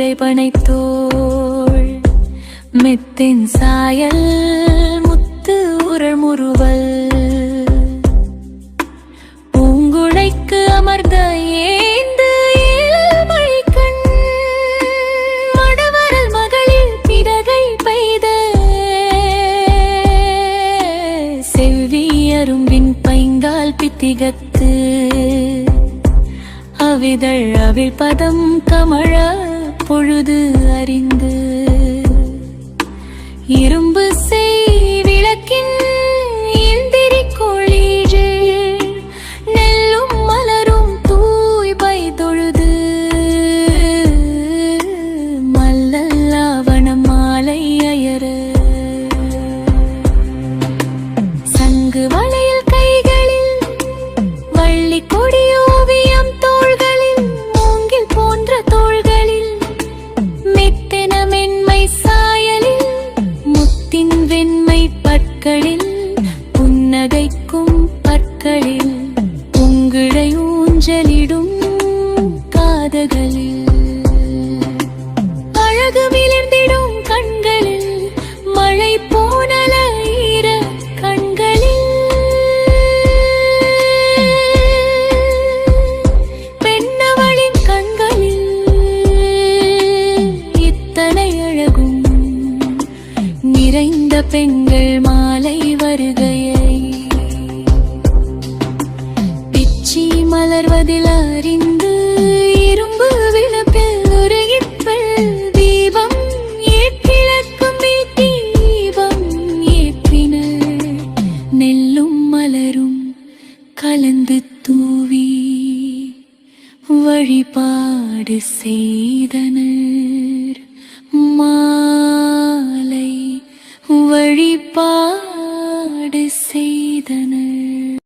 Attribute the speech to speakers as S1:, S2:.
S1: அரவணை தோள். மெத்தின் சாயல் முத்து உரள் முறுவல் பூங்குழைக்கு அமர்ந்த ஏந்து ஏழ்மழைக்கண் மடவரல் மகளிர் பிறகை பெய்த. செவ்வி பைங்கால் பித்திகத்து. அவிதழ் அவிழ் பதம் கமழ பொழுது அறிந்து. இரும்பு செய் விளக்கின் இந்திரி கோழீழு நெல்லும் மலரும் தூய்பை தொழுது. மல்லல்லாவணம் மாலை அயர. சங்கு வளையல் கைகளில் வள்ளி கொடியோ பற்களில் புன்னகைக்கும் பற்களில் உங்கிழை ஊஞ்சலிடும் காதகளில் நிறைந்த பெண்கள் மாலை வருகையை பிச்சி மலர்வதில் அறிந்து இரும்பு விளப்பில் ஒரு தீபம் ஏற்றிழக்கும் தீபம் ஏற்றினர் நெல்லும் மலரும் கலந்து தூவி வழிபாடு செய்தனர். அழிப்பா